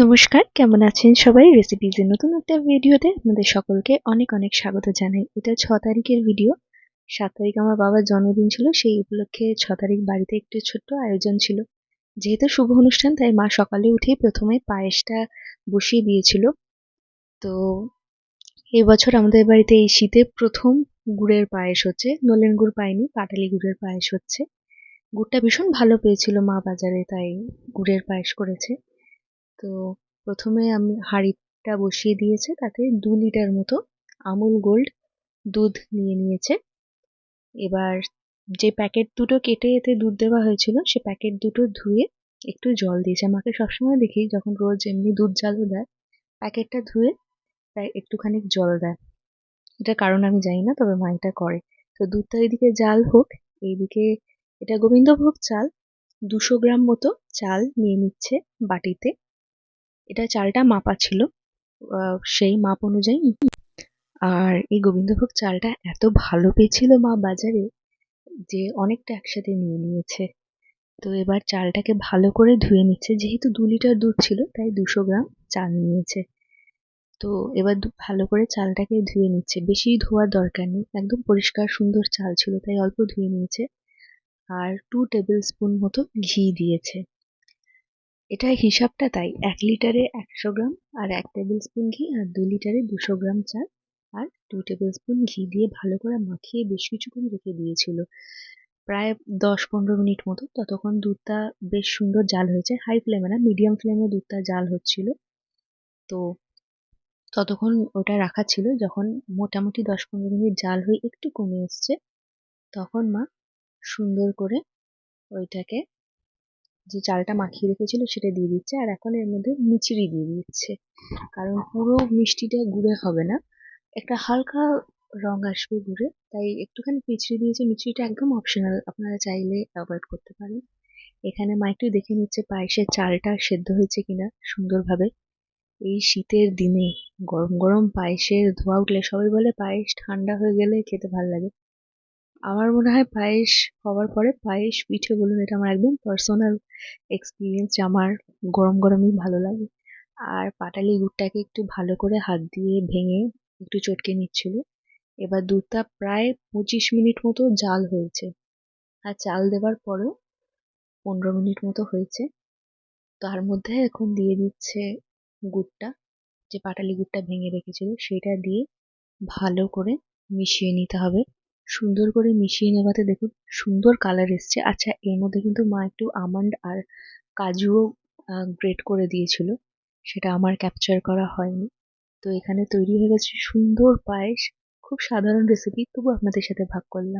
নমস্কার, কেমন আছেন সবাই? রেসিপিজের নতুন একটা ভিডিওতে আপনাদের সকলকে অনেক অনেক স্বাগত জানাই। এটা ছ তারিখের ভিডিও। সাত তারিখ আমার বাবার জন্মদিন ছিল, সেই উপলক্ষে ছ তারিখ বাড়িতে একটু ছোট্ট আয়োজন ছিল। যেহেতু শুভ অনুষ্ঠান, তাই মা সকালে উঠেই প্রথমে পায়েসটা বসিয়ে দিয়েছিল। তো এবছর আমাদের বাড়িতে এই শীতে প্রথম গুড়ের পায়েস হচ্ছে। নলেন গুড় পাইনি, পাটালি গুড়ের পায়েস হচ্ছে। গুড়টা ভীষণ ভালো পেয়েছিল মা বাজারে, তাই গুড়ের পায়েস করেছে। তো প্রথমে আমি হাঁড়িটা বসিয়ে দিয়েছে, তাতে দু লিটার মতো আমুল গোল্ড দুধ নিয়ে নিয়েছে। এবার যে প্যাকেট দুটো কেটে এতে দুধ দেওয়া হয়েছিল, সে প্যাকেট দুটো ধুয়ে একটু জল দিয়েছে। মাকে সবসময় দেখি যখন রোজ এমনি দুধ জালও দেয়, প্যাকেটটা ধুয়ে একটুখানি জল দেয়। এটা কারণ আমি জানি না, তবে মা এটা করে। তো দুধটা এদিকে জাল হোক, এইদিকে এটা গোবিন্দভোগ চাল, দুশো গ্রাম মতো চাল নিয়ে নিচ্ছে বাটিতে। এটা চালটা মাপা ছিল সেই মাপ অনুযায়ী। আর এই গোবিন্দভোগ চালটা এত ভালো পেয়েছিল মা বাজারে যে অনেকটা একসাথে নিয়ে নিয়েছে। তো এবার চালটাকে ভালো করে ধুয়ে নিচ্ছে, যেহেতু দু লিটার দুধ ছিল, তাই দুশো গ্রাম চাল নিয়েছে। তো এবার ভালো করে চালটাকে ধুয়ে নিচ্ছে। বেশি ধোয়ার দরকার নেই, একদম পরিষ্কার সুন্দর চাল ছিল, তাই অল্প ধুয়ে নিয়েছে। আর টু টেবিল স্পুন মতো ঘি দিয়েছে। এটা হিসাবটা তাই, এক লিটারে একশো গ্রাম আর এক টেবিল স্পুন ঘি আর দু লিটারে দুশো গ্রাম চাল আর দু টেবিল স্পুন ঘি দিয়ে ভালো করে মাখিয়ে বেশ কিছুক্ষণ রেখে দিয়েছিল। প্রায় দশ পনেরো মিনিট মতো ততক্ষণ দুধটা বেশ সুন্দর জাল হয়েছে হাই ফ্লেমে না মিডিয়াম ফ্লেমে দুধটা জাল হচ্ছিল। তো ততক্ষণ ওটা রাখা ছিল, যখন মোটামুটি দশ পনেরো মিনিট জাল হয়ে একটু কমে এসছে, তখন মা সুন্দর করে ওইটাকে যে চালটা মাখিয়ে রেখেছিল সেটা দিয়ে দিচ্ছে, আর এখন এর মধ্যে মিচড়ি দিয়ে দিচ্ছে। কারণ পুরো মিষ্টিটা গুড়ে হবে না, একটা হালকা রং আসবে গুড়ে, তাই একটুখানি মিচড়ি দিয়েছে মিচড়িটা একদম অপশনাল আপনারা চাইলে অ্যাভয়েড করতে পারেন। এখানে মা একটু দেখে নিচ্ছে পায়েসের চালটা সেদ্ধ হয়েছে কিনা সুন্দরভাবে। এই শীতের দিনে গরম গরম পায়েসের ধোয়া উঠলে সবাই বলে পায়েস ঠান্ডা হয়ে গেলে খেতে ভালো লাগে। আমার মনে হয় পায়েস হওয়ার পরে পায়েস পিঠে বলুন এটা আমার একদম পার্সোনাল এক্সপিরিয়েন্স আমার গরম গরমই ভালো লাগে। আর পাটালি গুড়টাকে একটু ভালো করে হাত দিয়ে ভেঙে একটু চটকে নিচ্ছিল। এবার দুধটা প্রায় পঁচিশ মিনিট মতো জাল হয়েছে। আর চাল দেওয়ার পরেও পনেরো মিনিট মতো হয়েছে। তার মধ্যে এখন দিয়ে দিচ্ছে গুড়টা, যে পাটালি গুড়টা ভেঙে রেখেছিল, সেটা দিয়ে ভালো করে মিশিয়ে নিতে হবে। সুন্দর করে মিশিয়ে নেওয়াতে দেখুন সুন্দর কালার এসছে। আচ্ছা এর মধ্যে কিন্তু মা একটু আমন্ড আর কাজুও গ্রেট করে দিয়েছিল। সেটা আমার ক্যাপচার করা হয়নি। তো এখানে তৈরি হয়ে গেছে সুন্দর পায়েস। খুব সাধারণ রেসিপি তবু আপনাদের সাথে ভাগ করলাম।